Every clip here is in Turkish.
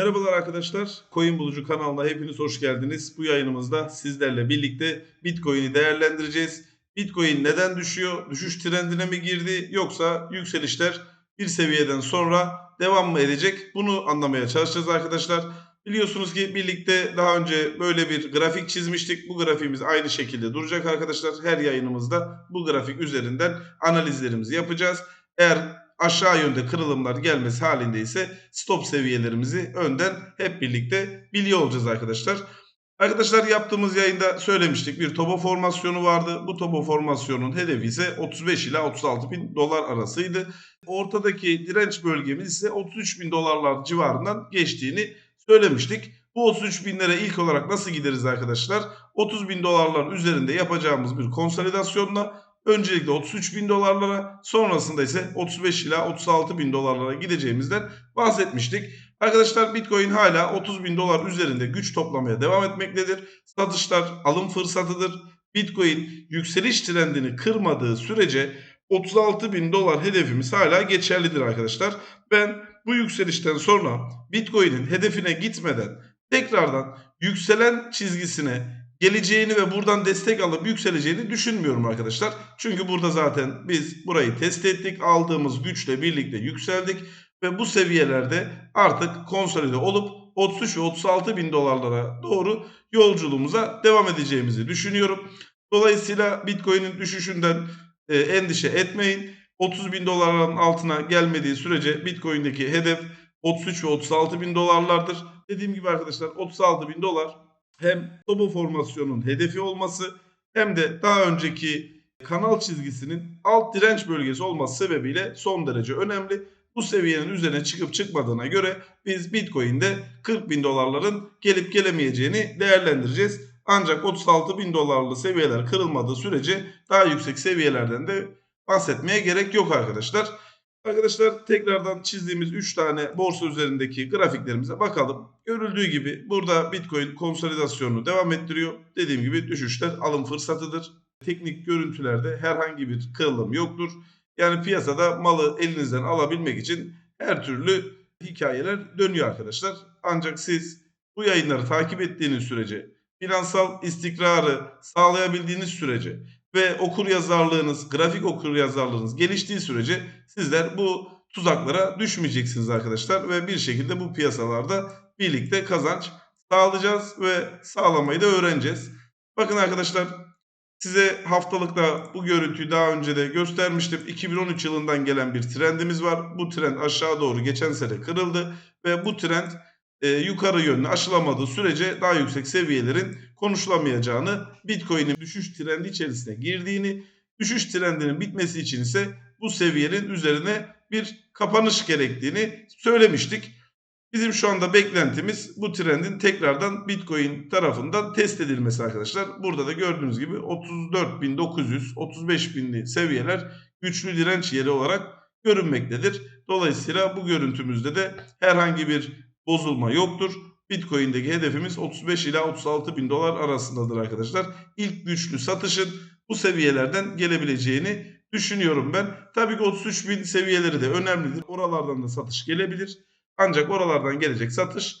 Merhabalar arkadaşlar. Coin Bulucu kanalına hepiniz hoş geldiniz. Bu yayınımızda sizlerle birlikte Bitcoin'i değerlendireceğiz. Bitcoin neden düşüyor? Düşüş trendine mi girdi yoksa yükselişler bir seviyeden sonra devam mı edecek? Bunu anlamaya çalışacağız arkadaşlar. Biliyorsunuz ki birlikte daha önce böyle bir grafik çizmiştik. Bu grafiğimiz aynı şekilde duracak arkadaşlar. Her yayınımızda bu grafik üzerinden analizlerimizi yapacağız. Eğer aşağı yönde kırılımlar gelmesi halinde ise stop seviyelerimizi önden hep birlikte biliyor olacağız arkadaşlar. Arkadaşlar yaptığımız yayında söylemiştik bir topo formasyonu vardı. Bu topo formasyonun hedefi ise 35 ila 36 bin dolar arasıydı. Ortadaki direnç bölgemiz ise 33 bin dolarlar civarından geçtiğini söylemiştik. Bu 33 binlere ilk olarak nasıl gideriz arkadaşlar? 30 bin dolarlar üzerinde yapacağımız bir konsolidasyonla öncelikle 33 bin dolarlara sonrasında ise 35 ila 36 bin dolarlara gideceğimizden bahsetmiştik. Arkadaşlar Bitcoin hala 30 bin dolar üzerinde güç toplamaya devam etmektedir. Satışlar alım fırsatıdır. Bitcoin yükseliş trendini kırmadığı sürece 36 bin dolar hedefimiz hala geçerlidir arkadaşlar. Ben bu yükselişten sonra Bitcoin'in hedefine gitmeden tekrardan yükselen çizgisine geleceğini ve buradan destek alıp yükseleceğini düşünmüyorum arkadaşlar. Çünkü burada zaten biz burayı test ettik. Aldığımız güçle birlikte yükseldik. Ve bu seviyelerde artık konsolide olup 33 ve 36 bin dolarlara doğru yolculuğumuza devam edeceğimizi düşünüyorum. Dolayısıyla Bitcoin'in düşüşünden e, endişe etmeyin. 30 bin doların altına gelmediği sürece Bitcoin'deki hedef 33 ve 36 bin dolarlardır. Dediğim gibi arkadaşlar 36 bin dolar hem topo formasyonun hedefi olması hem de daha önceki kanal çizgisinin alt direnç bölgesi olması sebebiyle son derece önemli. Bu seviyenin üzerine çıkıp çıkmadığına göre biz Bitcoin'de 40 bin dolarların gelip gelemeyeceğini değerlendireceğiz. Ancak 36 bin dolarlı seviyeler kırılmadığı sürece daha yüksek seviyelerden de bahsetmeye gerek yok arkadaşlar. Arkadaşlar tekrardan çizdiğimiz 3 tane borsa üzerindeki grafiklerimize bakalım. Görüldüğü gibi burada Bitcoin konsolidasyonunu devam ettiriyor. Dediğim gibi düşüşler alım fırsatıdır. Teknik görüntülerde herhangi bir kırılım yoktur. Yani piyasada malı elinizden alabilmek için her türlü hikayeler dönüyor arkadaşlar. Ancak siz bu yayınları takip ettiğiniz sürece, finansal istikrarı sağlayabildiğiniz sürece ve okur yazarlığınız, grafik okur yazarlığınız geliştiği sürece sizler bu tuzaklara düşmeyeceksiniz arkadaşlar ve bir şekilde bu piyasalarda birlikte kazanç sağlayacağız ve sağlamayı da öğreneceğiz. Bakın arkadaşlar size haftalıkta bu görüntüyü daha önce de göstermiştim. 2013 yılından gelen bir trendimiz var. Bu trend aşağı doğru geçen sene kırıldı ve bu trend e, yukarı yönlü aşılamadığı sürece daha yüksek seviyelerin konuşulamayacağını, Bitcoin'in düşüş trendi içerisine girdiğini, düşüş trendinin bitmesi için ise bu seviyenin üzerine bir kapanış gerektiğini söylemiştik. Bizim şu anda beklentimiz bu trendin tekrardan Bitcoin tarafından test edilmesi arkadaşlar. Burada da gördüğünüz gibi 34.900, 35.000'li seviyeler güçlü direnç yeri olarak görünmektedir. Dolayısıyla bu görüntümüzde de herhangi bir bozulma yoktur. Bitcoin'deki hedefimiz 35 ila 36 bin dolar arasındadır arkadaşlar. İlk güçlü satışın bu seviyelerden gelebileceğini düşünüyorum ben. Tabii ki 33 bin seviyeleri de önemlidir. Oralardan da satış gelebilir. Ancak oralardan gelecek satış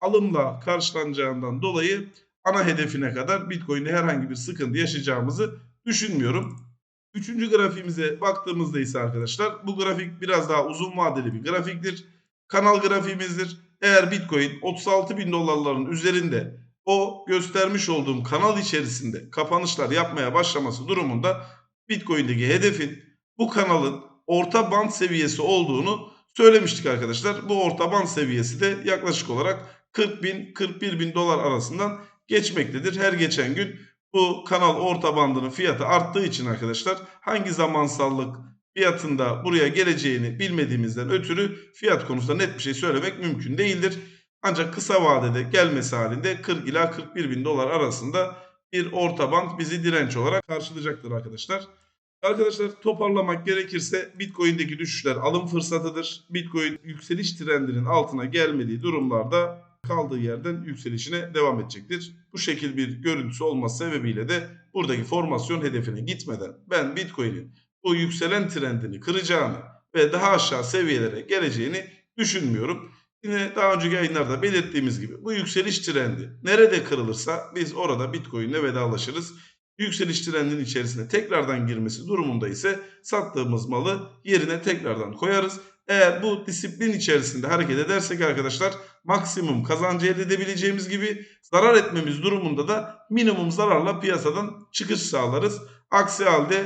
alımla karşılanacağından dolayı ana hedefine kadar Bitcoin'de herhangi bir sıkıntı yaşayacağımızı düşünmüyorum. Üçüncü grafiğimize baktığımızda ise arkadaşlar bu grafik biraz daha uzun vadeli bir grafiktir. Kanal grafiğimizdir. Eğer Bitcoin 36 bin dolarların üzerinde o göstermiş olduğum kanal içerisinde kapanışlar yapmaya başlaması durumunda Bitcoin'deki hedefin bu kanalın orta band seviyesi olduğunu söylemiştik arkadaşlar. Bu orta band seviyesi de yaklaşık olarak 40 bin 41 bin dolar arasından geçmektedir. Her geçen gün bu kanal orta bandının fiyatı arttığı için arkadaşlar hangi zamansallık fiyatında buraya geleceğini bilmediğimizden ötürü fiyat konusunda net bir şey söylemek mümkün değildir. Ancak kısa vadede gelmesi halinde 40 ila 41 bin dolar arasında bir orta band bizi direnç olarak karşılayacaktır arkadaşlar. Arkadaşlar toparlamak gerekirse Bitcoin'deki düşüşler alım fırsatıdır. Bitcoin yükseliş trendinin altına gelmediği durumlarda kaldığı yerden yükselişine devam edecektir. Bu şekil bir görüntüsü olması sebebiyle de buradaki formasyon hedefine gitmeden ben Bitcoin'in bu yükselen trendini kıracağını ve daha aşağı seviyelere geleceğini düşünmüyorum. Yine daha önceki yayınlarda belirttiğimiz gibi bu yükseliş trendi nerede kırılırsa biz orada Bitcoin ile vedalaşırız. Yükseliş trendinin içerisine tekrardan girmesi durumunda ise sattığımız malı yerine tekrardan koyarız. Eğer bu disiplin içerisinde hareket edersek arkadaşlar maksimum kazancı elde edebileceğimiz gibi zarar etmemiz durumunda da minimum zararla piyasadan çıkış sağlarız. Aksi halde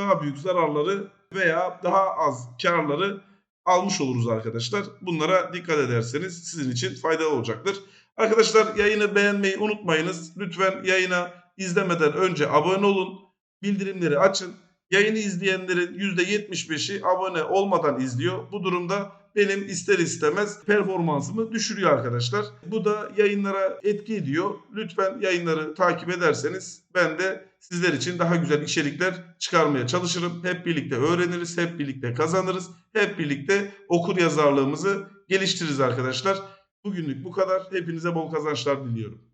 daha büyük zararları veya daha az karları almış oluruz arkadaşlar. Bunlara dikkat ederseniz sizin için faydalı olacaktır. Arkadaşlar yayını beğenmeyi unutmayınız. Lütfen yayına izlemeden önce abone olun. Bildirimleri açın. Yayını izleyenlerin %75'i abone olmadan izliyor. Bu durumda benim ister istemez performansımı düşürüyor arkadaşlar. Bu da yayınlara etki ediyor. Lütfen yayınları takip ederseniz ben de sizler için daha güzel içerikler çıkarmaya çalışırım. Hep birlikte öğreniriz, hep birlikte kazanırız, hep birlikte okur yazarlığımızı geliştiririz arkadaşlar. Bugünlük bu kadar. Hepinize bol kazançlar diliyorum.